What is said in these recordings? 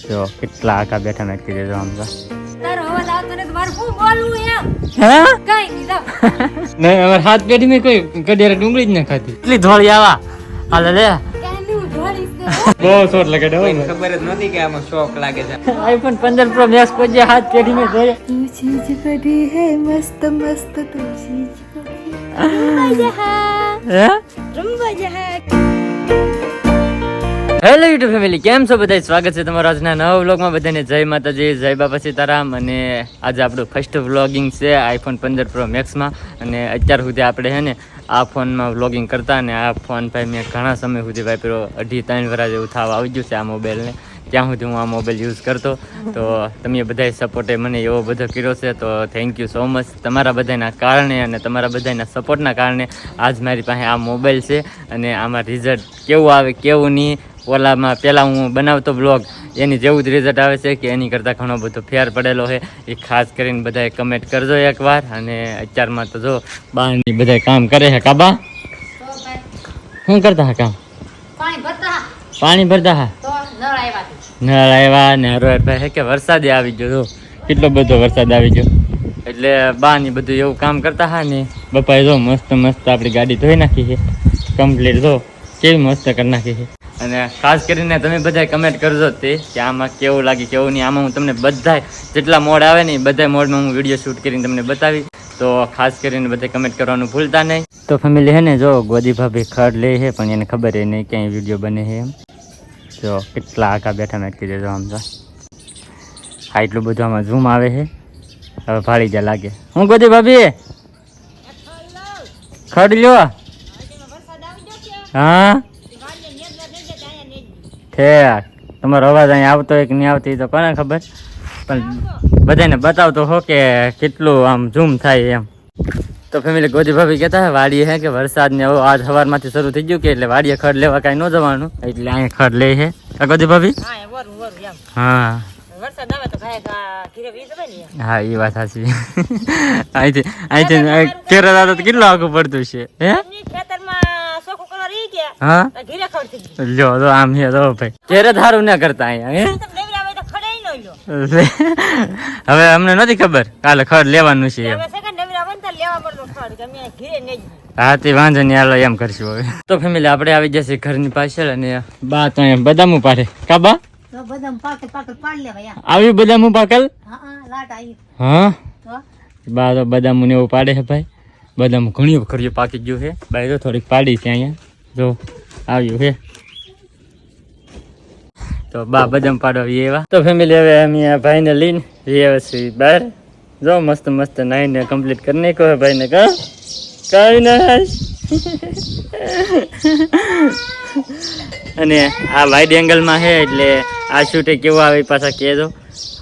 જો કેટલા આકા બેઠા નટકી દેજો હમઝા હાથ પેઢી મે કોઈ કડિયારે ડુંગળી જ ન ખાતી એટલી ધોળી આવા? છે. આઈફોન 15 પ્રો મેક્સ કોઈ મસ્ત મસ્ત તું હેલો યુટ્યુબ ફેમિલી કેમ છો બધા સ્વાગત છે તમારા આજના નવા વ્લોગમાં બધાને. જય માતાજી, જય બાપા સીતારામ અને આજે આપણું ફર્સ્ટ વ્લોગિંગ છે આઈફોન પંદર પ્રો મેક્સમાં અને અત્યાર સુધી આપણે છે ને આ ફોનમાં વ્લોગિંગ કરતા અને આ ફોન ભાઈ મેં ઘણા સમય સુધી ભાઈ પેલો અઢી ત્રણ વર્ષ જેવું થવા આવી ગયું છે આ મોબાઈલને ત્યાં સુધી હું આ મોબાઈલ યુઝ કરતો. તો તમે બધાએ સપોર્ટે મને એવો બધો કર્યો છે. તો થેન્ક યુ સો મચ તમારા બધાના કારણે અને તમારા બધાના સપોર્ટના કારણે આજ મારી પાસે આ મોબાઈલ છે. અને આમાં રિઝલ્ટ કેવું આવે, કેવું નહીં ઓલામાં પહેલાં હું બનાવતો બ્લોગ એની જેવું જ રિઝલ્ટ આવે છે કે એની કરતાં ઘણો બધો ફેર પડેલો છે. એ ખાસ કરીને બધાએ કમેન્ટ કરજો એકવાર અને અત્યારમાં તો જો બહારની બધાય કામ કરે છે. કાબા? શું કરતા હા કામ? પાણી ભરતા હા નળ આવ્યા ને હરોર હે કે વરસાદે આવી ગયો જો. કેટલો બધો વરસાદ આવી ગયો. એટલે બા ની બધું એવું કામ કરતા હા ને બપાએ જો મસ્ત મસ્ત આપણી ગાડી ધોઈ નાખી છે. કમ્પ્લીટ જો. કેવી મસ્ત કરી નાખી છે. અને ખાસ કરીને તમે બધા કમેન્ટ કરજો તે કે આમાં કેવું લાગે કેવું નહીં. આમાં હું તમને બધા જેટલા મોડ આવે ને એ બધા મોડમાં હું વીડિયો શૂટ કરીને તમને બતાવી. તો ખાસ કરીને બધા કમેન્ટ કરવાનું ભૂલતા નહીં. તો ફેમિલી હે ને જો ગોદી ભાભી ખડ લે છે પણ એને ખબર એ નહીં ક્યાંય વીડિયો બને છે એમ. જો કેટલા આખા બેઠા નાખી દેજો આમ તો હા એટલું બધું આમાં ઝૂમ આવે છે હવે ફાળી જા લાગે. હું ગોદી ભાભી? ખડ લ્યો. હા? ઠેક તમારો અવાજ અહીંયા આવતો હોય કે નહીં આવતી તો કોને ખબર? પણ બધાને બતાવતો હો કે કેટલું આમ ઝૂમ થાય એમ. તો ફેમિલી ગોદી ભાભી કહેતા હે વાડીએ હે કે વરસાદ ને આજ સવારમાંથી શરૂ થઈ ગયું કે એટલે વાડીએ ખડ લેવા કાંઈ ન જવાનું. એટલે અહીંયા ખડ લે છે આ ગોદી ભાભી? હા હા. એ વાત સાચી. અહીંથી અહીંથી કેરળ દાદા તો કેટલું આગું પડતું છે હે એમની ખેતરમાં સોખું કરવા રહી ગયા હા? ઘીરે લ્યો તો આમ છે તો ભાઈ. કેરે ધારું ના કરતા અહીંયા હવે અમને નથી ખબર કાલે ખડ લેવાનું છે ઘીરે હા તે વાંધો નહીં હાલો એમ કરશું હવે. તો ફેમિલી આપણે આવી જશે ઘરની પાછળ અને બા તો અહીંયા બદામું પાડે કા બા? આવી બદામું પાકલ હા હા લાટ આવી. હા? તો? બા તો બદામું ને એવું પાડે છે ભાઈ. બદામ ઘણી વખત પાકી ગયું છે. ભાઈ તો થોડીક પાડી છે અહીંયા. જો, આવ્યું હે. તો બા બદામ પાડો એવા તો ફેમિલી હવે અમે આ ભાઈને લઈને જઈએ છીએ બહાર. જો, મસ્ત મસ્ત નાઈને કમ્પ્લીટ કરી નાખ્યો હે ભાઈને, કા? કઈ ના અને આ વાઇડ એંગલમાં છે એટલે આ શૂટે કેવું આવે પાછા કહેજો.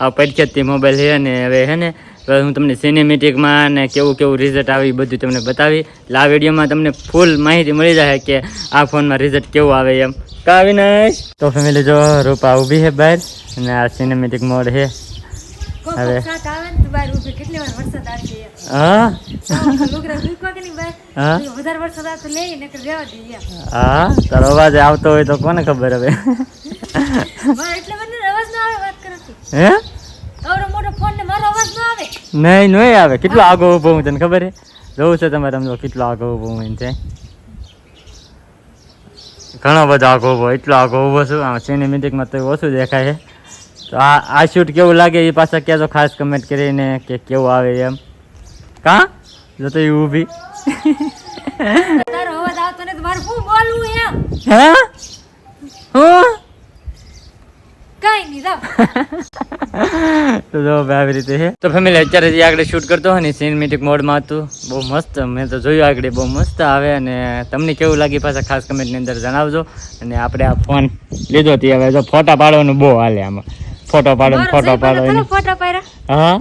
આ પડખેતથી મોબાઈલ છે અને હવે છે ને હું તમને સિનેમેટિકમાં ને કેવું કેવું રિઝલ્ટ આવે એ બધું તમને બતાવી. એટલે આ વિડીયોમાં તમને ફૂલ માહિતી મળી જાય કે આ ફોનમાં રિઝલ્ટ કેવું આવે એમ. કા અવિનાશ તો ફેમિલી જો રૂપા ઊભી છે બહાર અને આ સિનેમેટિક મોડ છે હવે. હા? તારો અવાજ આવતો હોય તો કોને ખબર હવે. હે? ફોન ને મારો અવાજ ના આવે? નહીં નહીં આવે. કેટલો આગો ઊભો હું તને ખબર છે જોવું છે તમારે સમજો કેટલો આગો ઊભો હું છે. ઘણો બધો આગો ઊભો એટલો આગો ઊભો છું. આમ સિનેમેટિકમાં તો ઓછું દેખાય છે. તો આ આ શૂટ કેવું લાગે એ પાછા કહેજો ખાસ કમેન્ટ કરીને કે કેવું આવે એમ. કા? જો તો એ ઊભી. તારો અવાજ આવતો ને તો શું બોલવું એમ? હે? હું? કઈ નહીં જાવ તો જો આવી રીતે છે તો ફેમિલી અત્યારે જે આગળ શૂટ કરતો હોય ને સિનેમેટિક મોડમાં હતું. બહુ મસ્ત મેં તો જોયું આગળ બહુ મસ્ત આવે અને તમને કેવું લાગી પાછા ખાસ કમેન્ટની અંદર જણાવજો. અને આપણે આ ફોન લીધો હતી હવે જો ફોટા પાડવાનું બહુ હાલે આમાં. ફોટો પાડો ફોટો પાડો ફોટો પાડ્યા? હા?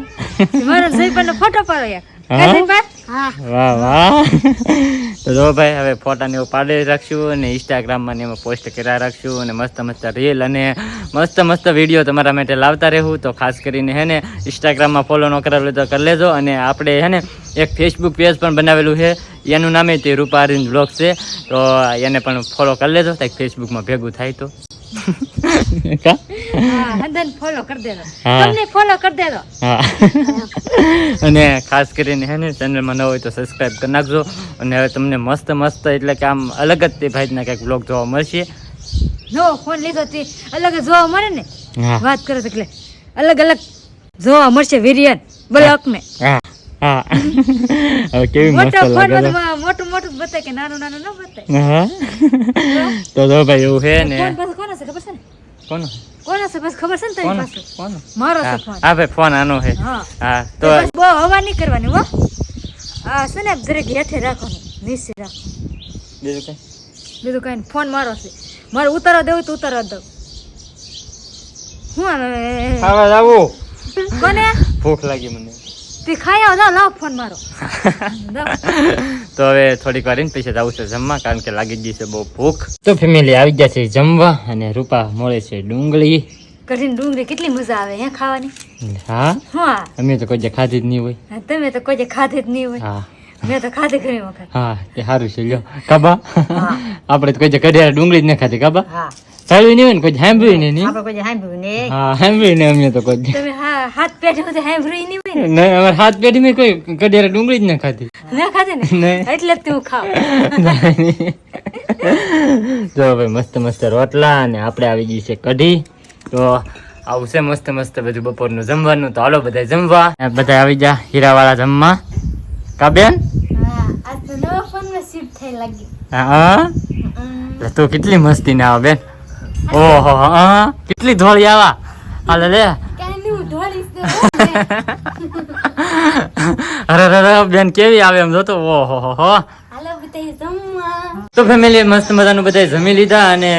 ફોટો પાડો યાર. વાહ વાહ. તો ભાઈ, હવે ફોટાને એવું પાડી રાખશું અને ઇન્સ્ટાગ્રામમાં ને એમાં પોસ્ટ કર્યા રાખશું અને મસ્ત મસ્ત રીલ અને મસ્ત મસ્ત વીડિયો તમારા માટે લાવતા રહેવું. તો ખાસ કરીને હે ને ઇન્સ્ટાગ્રામમાં ફોલો ન કરાવેલું તો કરી લેજો. અને આપણે હે ને, એક ફેસબુક પેજ પણ બનાવેલું છે. એનું નામે તે રૂપારીન બ્લોગ છે. તો એને પણ ફોલો કરી લેજો. ફેસબુકમાં ભેગું થાય તો. કા? હા. ફોલો કરી દેજો. તમને ફોલો કરી દેજો. અને ખાસ કરીને હે ને ચેનલમાં ન હોય તો સબસ્ક્રાઇબ કરી નાખજો. અને હવે તમને મસ્ત મસ્ત એટલે કે આમ અલગ જ તે ભાઈના કંઈક બ્લોગ જોવા મળશે. નવો ફોન લીધો તે અલગ જોવા મળે ને? વાત કરો એટલે અલગ અલગ જોવા મળશે વિરિયન બ્લોક ને હા. હા કેવી મસ્ત લાગે મોટું મોટું જ બતાય કે નાનું નાનું ન બતાય. હા. તો? જો ભાઈ એવું છે ને. ફોન પાસે છે ખબર છે ને? કોનો? કોનો છે? બસ ખબર છે ને તારી પાસે? કોનો? મારો છે ફોન. હા ભાઈ ફોન આનો છે. હા. હા તો તો બહુ હવા નહીં કરવાની હો. આ છે ને દરેક હેઠે રાખવાનું નિશ્ચિત રાખો બીજું કઈ? બીજું કઈ ફોન મારો છે. મારે ઉતારવા દેવું તો ઉતારવા દઉં. હું હવે ખાવા કોને? ભૂખ લાગી મને. તે ખાઈ આવો લાવ લાવ ફોન મારો. લાવ. તો હવે થોડીક વાર પછી જવું છે જમવા કારણ કે લાગી ગઈ છે બહુ ભૂખ. તો ફેમિલી આવી ગયા છે જમવા અને રૂપા મળે છે ડુંગળી. કરીને ડુંગળી કેટલી મજા આવે હે ખાવાની? હા? હા. અમે તો કોઈ ખાધી જ નહીં હોય. તમે તો કોઈ ખાધી જ નહીં હોય. હા. મેં તો ખાધી ઘણી વખત. હા તે સારું છે લ્યો. કાબા. હા. આપણે તો કોઈ દી ડુંગળી જ ન ખાધી કાબા. હા. સારું નહીં હોય ને કોઈ સાંભળ્યું નહીં નહીં? આપણે કોઈ સાંભળ્યું હા સાંભળ્યું ને અમે તો કોઈ. તમે હા હાથ પેઢી સાંભળ્યું નહીં હોય ને. નહીં અમારે હાથ પેઢી મેં કોઈ કઢિયા ડુંગળી જ ન ખાધી. ના ખાધે ને? નહીં. એટલે તું ખાવ. જો ભાઈ મસ્ત મસ્ત રોટલા અને આપણે આવી ગઈ છે કઢી. તો આવું છે મસ્ત મસ્ત બધું બપોરનું જમવાનું. તો હાલો બધા જમવા. બધા આવી જા હીરાવાળા જમવા. કાબેન હા તું કેટલી મસ્તી ના આવે બેન. ઓહો હા. કેટલી ધોળી આવા? હાલે લે. અરે અરે બેન કેવી આવે એમ જોતો? ઓહો હો તો ફેમિલી મસ્ત મજાનું બધા જમી લીધા અને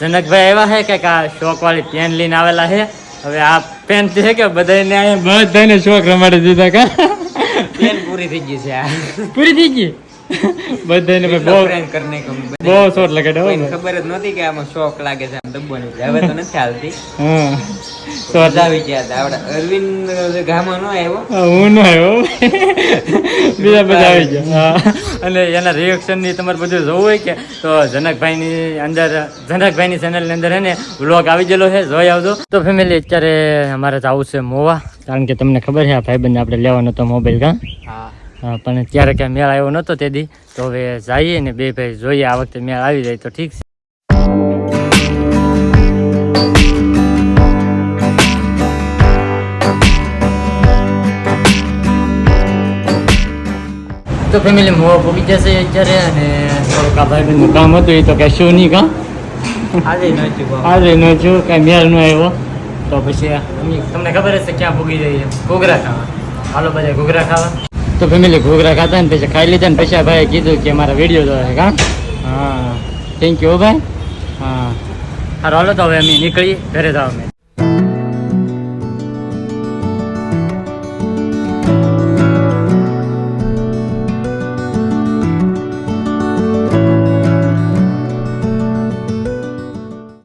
જનકભાઈ આવ્યા છે કે આ શોક વાળી પેન લઈને આવેલા છે હવે આ પેન છે કે બધાને અહીંયા બધાને શોખ રમાડી દીધા કા? પેન પૂરી થઈ ગઈ છે પૂરી થઈ ગઈ? બધાને ભાઈ બહુ બહુ શોટ લગાડ્યો ખબર જ નહોતી કે આમાં શોખ લાગે છે આમ ડબ્બાની હવે તો નથી હાલતી. હા. શોટ. આવી ગયા હતા. આપડા અરવિંદ ગામમાં ન આવ્યો. હું ન આવ્યો. બીજા બધા આવી ગયા. અને એના રિએક્શનની તમારે બધું જોવું હોય કે તો જનકભાઈની અંદર જનકભાઈની ચેનલની અંદર હે ને વ્લોગ આવી ગયેલો છે. જોઈ આવજો. તો ફેમિલી અત્યારે અમારે જવું છે મોવા. કારણ કે તમને ખબર છે આ ભાઈબંધ આપણે લેવાનો તો મોબાઈલ કા? હા, પણ ત્યારે ક્યાં મેળ આવ્યો નહોતો તે દી. તો હવે જઈએ ને બે ભાઈ જોઈએ આ વખતે મેળ આવી જાય તો ઠીક છે. તો ફેમિલી મોવા પૂકી જશે અત્યારે અને થોડુંક આ ભાઈબંધનું કામ હતું એ તો કાંઈ શું નહીં કાં? આજે ન છું કાંઈ મેળ ન આવ્યો. તો પછી તમને ખબર હશે ક્યાં ભૂગી જઈએ? ઘૂઘરા ખાવા. હાલો બધા ઘૂઘરા ખાવા. તો ફેમિલી ઘૂઘરા ખાતા ને પછી ખાઈ લીધા ને પછી ભાઈએ કીધું કે મારા વીડિયો જોવા કા હા? થેન્ક યુ ભાઈ. હા. સારું હાલો તો હવે અમે નીકળી ઘરે જાવ અમે.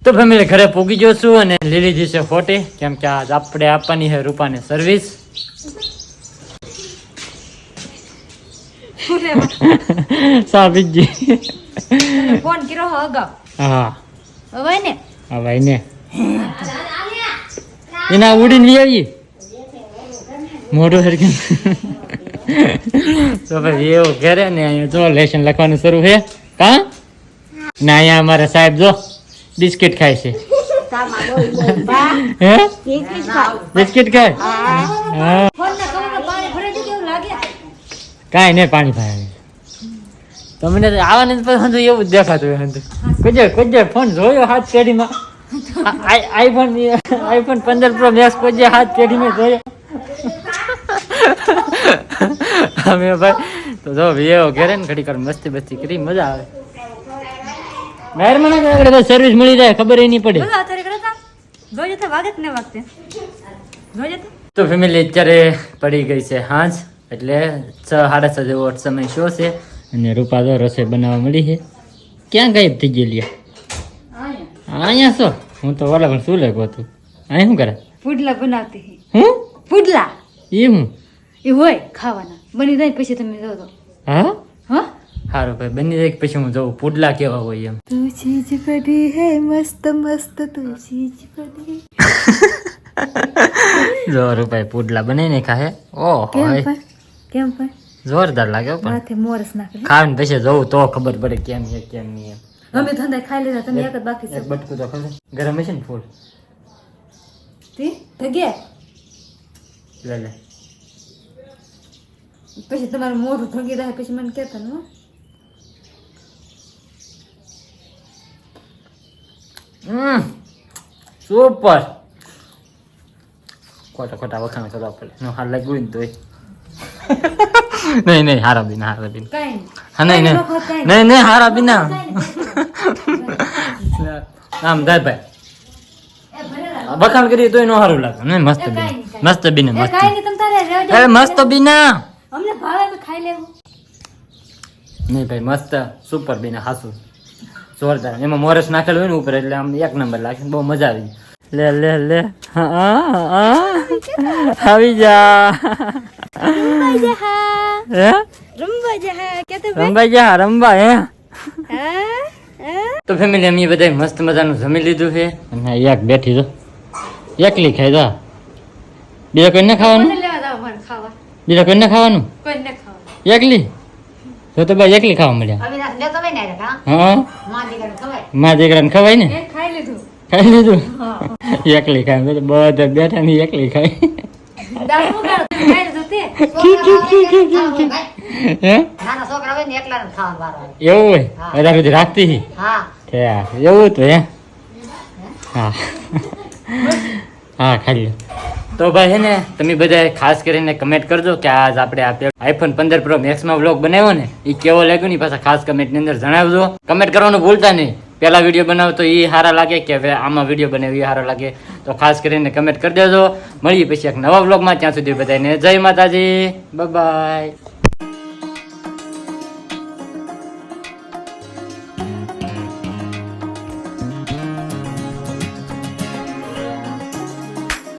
તો ફેમિલી ઘરે પૂગી છું અને લીલી છે ફોટી કેમ કે આજ આપણે આપવાની છે રૂપાની સર્વિસ સાબી ગઈ. ફોન કર્યો હો અગાઉ? હા. હવે ને? હા ભાઈ ને. એના ઉડીને લઈ આવી મોઢું હરકે તો ભાઈ એવું ઘરે ને અહીંયા જો લેશન લખવાનું શરૂ છે કા? ને અહીંયા અમારે સાહેબ જો બિસ્કિટ ખાય છે. હે? બિસ્કિટ ખાય? હા ફોનના કવરમાં પાણી ભરાઈ ગયું કેવું લાગે કાંઈ નહીં પાણી ભાઈ તમને તો આવા ને પછી એવું જ દેખાતું હોય હંધુ. કોઈ કોઈ ફોન જોયો હાથ પેઢીમાં આઈફોન આઈફોન પંદર પ્રો મેક્સ કોઈ હાથ પેઢીમાં જોયો? અમે ભાઈ તો જો વિયો ઘેરે ને ઘડીક વાર મસ્તી બસ્તી કરી મજા આવે. મહેરબાની આગળ તો સર્વિસ મળી જાય ખબર ય નહીં પડે. બોલો અત્યારે કરે તા જોજે તો વાગે જ ને વાગતે? જોજે તો તો ફેમિલી અત્યારે પડી ગઈ છે હાંજ. એટલે છ સાડા છ જેવો સમય શો છે અને રૂપા તો રસોઈ બનાવવા મળી છે. ક્યાં ગાયબ થઈ ગયેલી અહીંયા. છો હું તો ઓલા પણ શું લેખું હતું? અહીં શું કરે? પુડલા બનાવતી હું. પુડલા? એ હું? એ હોય ખાવાના. બની જાય પછી તમે જોજો. હા? હા? સારું ભાઈ બની જાય પછી હું જઉં. પુડલા કેવા હોય એમ. તું ચીજ પડી હે મસ્ત મસ્ત તું જ પડી જો રૂપાઈ પુડલા બનાવીને ખાહે ઓહો કેમ પણ જોરદાર લાગે પણ. માથે મોરસ નાખે. ખાવ ને પછી જોઉં તો ખબર પડે કેમ છે કેમ નહીં એમ. અમે ધંધા ખાઈ લીધા તમે એક જ બાકી છે. છો બટકું તો ખબર ગરમ હશે ને ફૂલ? તી ભગે લે લે. પછી તમારું મોઢું થગી રહે પછી મને કહેતા ને. હમ સુપર ખોટા ખોટા વખાણ કરવા પડે. નો હાલ લાગ્યું ને તોય. નહીં નહીં હારા બીના હારા બિન. નહીં. હા નહીં નહીં. નો નહીં નહીં હારા બીના. આમ જાય ભાઈ. બખાણ કરીએ તોય નો સારું લાગે. નહીં મસ્ત બિન. મસ્ત બીને મસ્ત. એ મસ્ત બીના. અમને ભાવે અમે ખાઈ લેવું. નહીં ભાઈ મસ્ત સુપર બીના હાસુ. જોરદાર. એમાં મોરસ નાખેલું હોય ને ઉપર એટલે આમ એક નંબર લાગે. બહુ મજા આવી. લે લે લે. હા, હા, હા. હે? રમવા જહા કે તો રંબા જહા રંબા હે? હા? હા? તો ફેમિલી અમે બધા મસ્ત મજાનું જમી લીધું છે. અને એક બેઠી જો. એકલી ખાઈ દો બીજા કોઈને ખાવાનું? બીજા કોઈને ખાવાનું? એકલી? તો તો ભાઈ એકલી ખાવા મળ્યા. હા? માં દીકરાને ખવાય. ને? ખાઈ લીધું. ખાઈ લીધું? એકલી ખાય બધા બેઠા ને એકલી ખાય. હે? એવું હોય? સુધી રાખતી હા? છે એવું તો હે? હા? હા. ખાઈ તો ભાઈ હે ને તમે બધા ખાસ કરીને કમેન્ટ કરજો કે આજ આપણે આ આઈફોન પંદર પ્રો મેક્સમાં વ્લોગ બનાવ્યો ને એ કેવો લાગ્યો ની પાછા ખાસ કમેન્ટની અંદર જણાવજો. કમેન્ટ કરવાનું ભૂલતા નહીં. પહેલા વીડિયો બનાવો તો એ સારા લાગે કે હવે આમાં વીડિયો બનાવ્યો એ સારો લાગે. તો ખાસ કરીને કમેન્ટ કરી દેજો. મળીએ પછી એક નવા વ્લોગમાં ત્યાં સુધી બધાને જય માતાજી. બાય